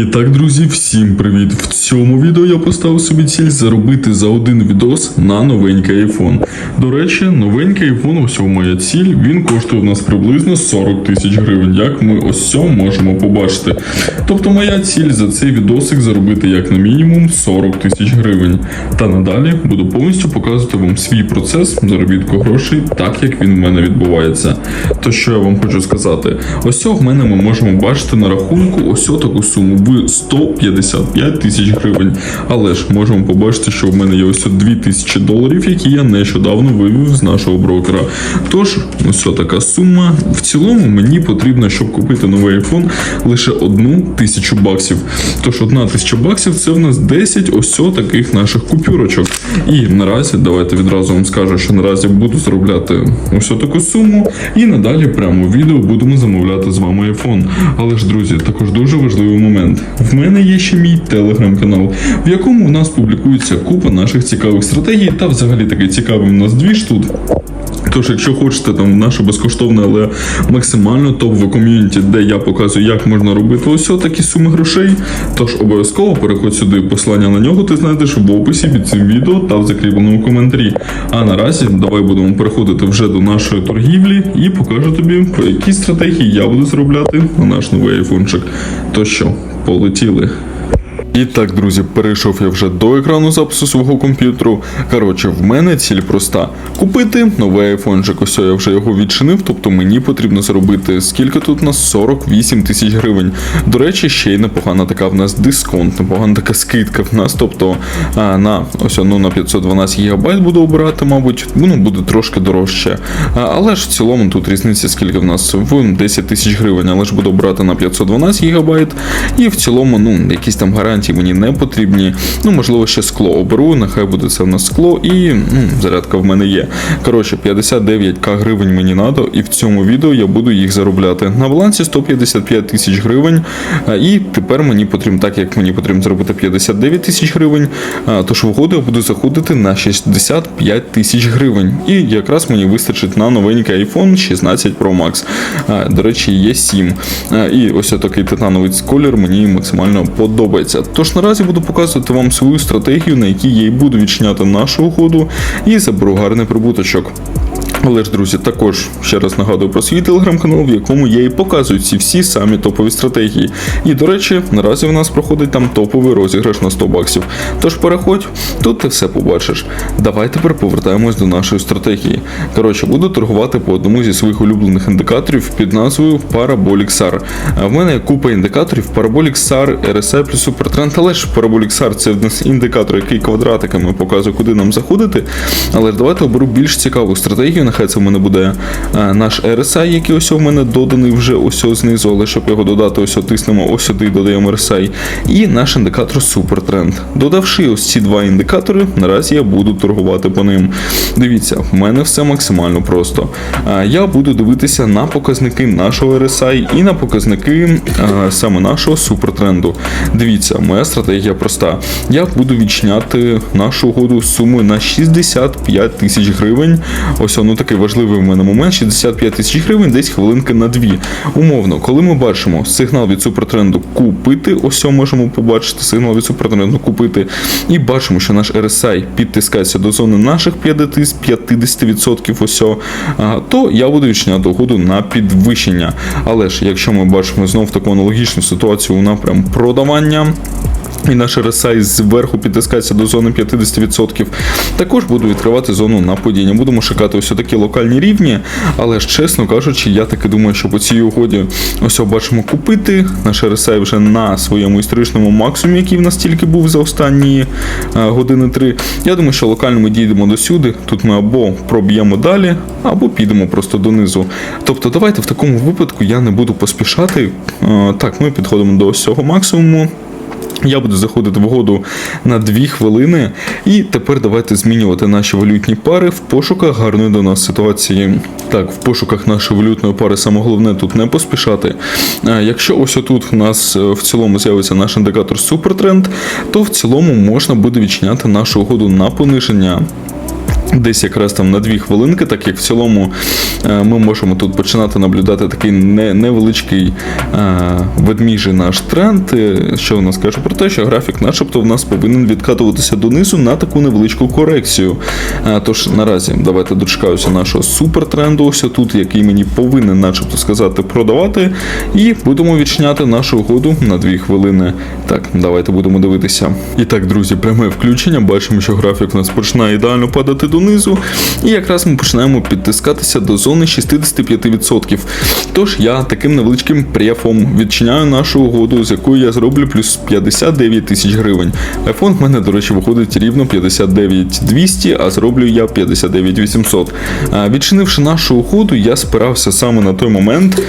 І так, друзі, всім привіт! В цьому відео я поставив собі ціль заробити за один відос на новенький iPhone. До речі, новенький iPhone, ось моя ціль, він коштує у нас приблизно 40 тисяч гривень, як ми ось цьому можемо побачити. Тобто моя ціль за цей відосик заробити як на мінімум 40 тисяч гривень. Та надалі буду повністю показувати вам свій процес заробітку грошей, так як він в мене відбувається. То що я вам хочу сказати, ось в мене ми можемо бачити на рахунку ось таку суму в 155 тисяч гривень. Але ж можемо побачити, що в мене є ось 2 тисячі доларів, які я нещодавно вивів з нашого брокера. Тож, ось така сума. В цілому мені потрібно, щоб купити новий iPhone, лише одну тисячу баксів. Тож одна тисяча баксів це в нас 10 ось таких наших купюрочок. І наразі, давайте відразу вам скажу, що наразі буду заробляти ось таку суму. І надалі прямо в відео будемо замовляти з вами iPhone. Але ж, друзі, також дуже важливий момент. В мене є ще мій телеграм-канал, в якому у нас публікується купа наших цікавих стратегій та взагалі такий цікавий у нас двіж тут. Тож, якщо хочете там наше безкоштовне, але максимально топове ком'юніті, де я показую, як можна робити ось такі суми грошей, тож обов'язково переходь сюди. Посилання на нього ти знайдеш в описі під цим відео та в закріпленому коментарі. А наразі давай будемо переходити вже до нашої торгівлі і покажу тобі, по якій стратегії я буду заробляти на наш новий айфончик. То що, полетіли. І так, друзі, перейшов я вже до екрану запису свого комп'ютеру. Коротше, в мене ціль проста: купити новий айфончик. Ось я вже його відчинив, тобто мені потрібно заробити скільки тут у нас 48 тисяч гривень. До речі, ще й непогана така в нас дисконт, непогана така скидка в нас. Тобто а, на ось ну, на 512 гігабайт буду обирати, мабуть, ну буде трошки дорожче. А, але ж в цілому тут різниця скільки в нас в 10 тисяч гривень, але ж буду обирати на 512 гігабайт. І в цілому, ну, якісь там гарантії мені не потрібні. Ну, можливо, ще скло оберу, нехай буде це в нас скло, і ну, зарядка в мене є. Коротше, 59к гривень мені треба, і в цьому відео я буду їх заробляти. На балансі 155 тисяч гривень. І тепер мені потрібно, так як мені потрібно зробити 59 тисяч гривень, тож в я буду заходити на 65 тисяч гривень. І якраз мені вистачить на новенький iPhone 16 Pro Max. До речі, є 7. І ось такий титановий колір мені максимально подобається. Тож наразі буду показувати вам свою стратегію, на якій я і буду відчиняти нашу угоду і заберу гарний прибуточок. Але ж, друзі, також ще раз нагадую про свій телеграм-канал, в якому я і показую ці всі самі топові стратегії. І, до речі, наразі в нас проходить там топовий розіграш на 100 баксів. Тож переходь, тут ти все побачиш. Давай тепер повертаємось до нашої стратегії. Коротше, буду торгувати по одному зі своїх улюблених індикаторів під назвою Parabolic SAR. А В мене купа індикаторів Parabolic SAR, RSI плюс Supertrend, але ж Parabolic SAR це в нас індикатор, який квадратиками показує, куди нам заходити. Але ж давайте оберу більш цікаву стратегію. Нехай це в мене буде е, наш RSI, який ось у мене доданий вже ось знизу, але щоб його додати, ось тиснемо ось сюди додаємо RSI. І наш індикатор Supertrend. Додавши ось ці два індикатори, наразі я буду торгувати по ним. Дивіться, в мене все максимально просто. Е, Я буду дивитися на показники нашого RSI і на показники е, саме нашого супертренду. Дивіться, моя стратегія проста. Я буду відчиняти нашу угоду з сумою на 65 тисяч гривень. Ось воно такий важливий в мене момент. 65 тисяч гривень, десь хвилинки на дві. Умовно, коли ми бачимо сигнал від супертренду купити, ось можемо побачити сигнал від супертренду купити, і бачимо, що наш RSI підтискається до зони наших 50%, ось, то я буду відчиняти угоду на підвищення. Але ж, якщо ми бачимо знов таку аналогічну ситуацію у напрям продавання. І наш RSI зверху підтискається до зони 50%. Також буду відкривати зону на падіння. Будемо шукати ось такі локальні рівні, але ж чесно кажучи, я таки думаю, що по цій угоді ось бачимо купити. Наш RSI вже на своєму історичному максимумі, який в нас тільки був за останні години три. Я думаю, що локально ми дійдемо до сюди. Тут ми або проб'ємо далі, або підемо просто донизу. Тобто, давайте в такому випадку я не буду поспішати. Так, ми підходимо до ось цього максимуму. Я буду заходити в угоду на 2 хвилини. І тепер давайте змінювати наші валютні пари в пошуках гарної до нас ситуації. Так, в пошуках нашої валютної пари саме головне тут не поспішати. Якщо ось отут у нас е, в цілому з'явиться наш індикатор Супертренд, то в цілому можна буде відчиняти нашу угоду на пониження. Десь якраз там на дві хвилинки, так як в цілому е, ми можемо тут починати наблюдати такий не, невеличкий е, ведміжий наш тренд, е, що в нас каже про те, що графік, начебто, в нас повинен відкатуватися донизу на таку невеличку корекцію. Тож наразі давайте дочекаюся нашого супертренду, ось тут, який мені повинен, начебто сказати, продавати, і будемо відчиняти нашу угоду на дві хвилини. Так, давайте будемо дивитися. І так, друзі, пряме включення. Бачимо, що графік у нас починає ідеально падати донизу, і якраз ми починаємо підтискатися до зони 65%. Тож я таким невеличким префом відчиняю нашу угоду, з якою я зроблю плюс 59 тисяч гривень. Айфон в мене, до речі, виходить рівно 59 200, а зроблю я 59 800. А, Відчинивши нашу угоду, я спирався саме на той момент.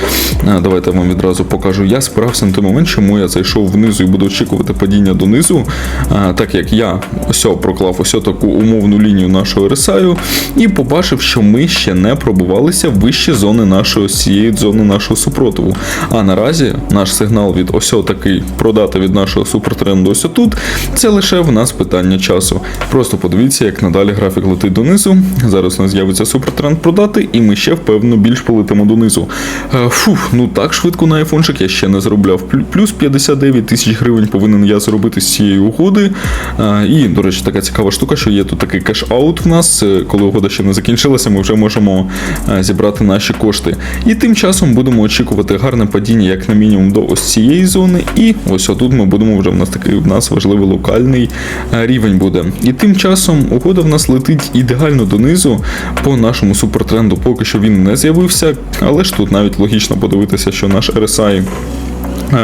Давайте я вам відразу покажу. Я спирався на той момент, чому я зайшов внизу і буду очікувати падіння донизу, так як я ось проклав ось таку умовну лінію нашого RSI і побачив, що ми ще не пробувалися вище зони нашої цієї зони нашого супротиву. А наразі наш сигнал від ось такий продати від нашого супертренду ось тут. Це лише в нас питання часу. Просто подивіться, як надалі графік летить донизу. Зараз у нас з'явиться супертренд продати, і ми ще впевнено більш полетимо донизу. Е, Фух, ну так швидко на айфончик я ще не заробляв. Плюс 59 тисяч гривень повинен я зробити з цієї угоди. Е, І, до речі, така цікава штука, що є тут такий кеш-аут в нас, е, коли угода ще не закінчилася, ми вже можемо е, зібрати наші кошти. І тим часом будемо очікувати гарне падіння, як на мінімум, до ось цієї зони. І ось отут ми будемо вже в нас такий в нас важливий локальний е, рівень буде. І тим часом угода в нас летить ідеально донизу по нашому супертренду. Поки що він не з'явився, але ж тут навіть логічно подивитися, що наш RSI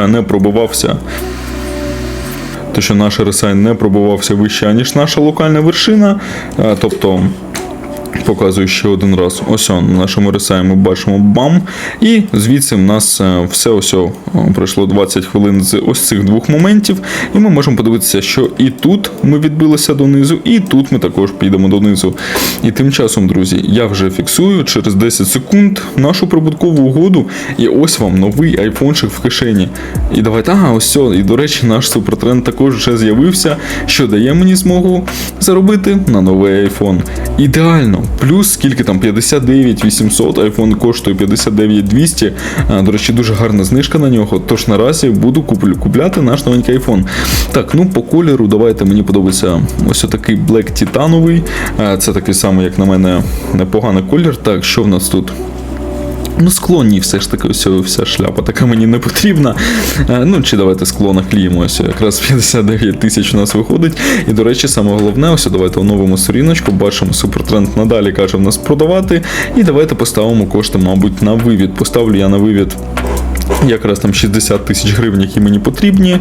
не пробувався то що наш RSI не пробувався вище, ніж наша локальна вершина. Е, Тобто. Показую ще один раз. Ось на нашому RSI ми бачимо бам. І звідси в нас е, все ось пройшло 20 хвилин з ось цих двох моментів. І ми можемо подивитися, що і тут ми відбилися донизу, і тут ми також підемо донизу. І тим часом, друзі, я вже фіксую через 10 секунд нашу прибуткову угоду. І ось вам новий айфончик в кишені. І давайте, ага, ось все. І до речі, наш супертренд також вже з'явився, що дає мені змогу заробити на новий айфон. Ідеально. Плюс скільки там 59 800, айфон коштує 59 200. До речі, дуже гарна знижка на нього. Тож наразі буду купляти наш новенький айфон. Так, ну по кольору, давайте мені подобається ось такий Black титановий. Це такий самий, як на мене, непоганий колір. Так, що в нас тут? Ну, склонні все ж таки, ось вся шляпа така мені не потрібна. Е, Ну, чи давайте скло наклеїмо, ось якраз 59 тисяч у нас виходить. І, до речі, саме головне, ось давайте оновимо сторіночку, бачимо супертренд надалі каже в нас продавати. І давайте поставимо кошти, мабуть, на вивід. Поставлю я на вивід. Якраз там 60 тисяч гривень, які мені потрібні.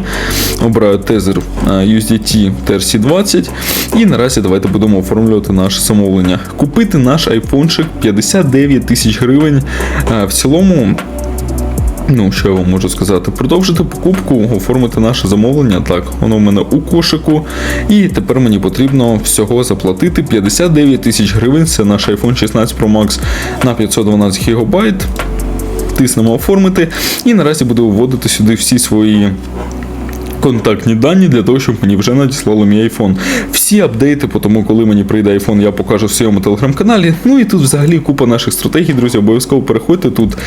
Обираю тезер е, USDT TRC20. І наразі давайте будемо оформлювати наше замовлення. Купити наш айфончик 59 тисяч гривень. Е, В цілому. Ну, що я вам можу сказати? Продовжити покупку, оформити наше замовлення. Так, воно в мене у кошику. І тепер мені потрібно всього заплатити 59 тисяч гривень. Це наш iPhone 16 Pro Max на 512 ГБ. Тиснемо оформити. І наразі буду вводити сюди всі свої. Контактні дані для того, щоб мені вже надіслали мій iPhone. Всі апдейти, по тому, коли мені прийде iPhone, я покажу в своєму телеграм-каналі. Ну і тут взагалі купа наших стратегій, друзі. Обов'язково переходьте. Тут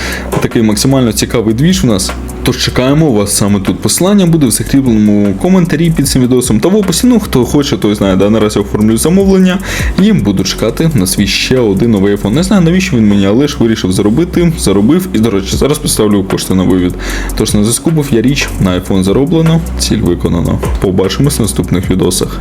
такий максимально цікавий двіж у нас. Тож чекаємо вас саме тут. Посилання буде в закріпленому коментарі під цим відосом та в описі. Ну хто хоче, той знає, да наразі оформлю замовлення і буду чекати на свій ще один новий iPhone. Не знаю навіщо він мені, але ж вирішив заробити, заробив. І до речі, зараз поставлю кошти на вивід. Тож на зв'язку був я річ на iPhone зароблено, ціль виконано. Побачимось в наступних відосах.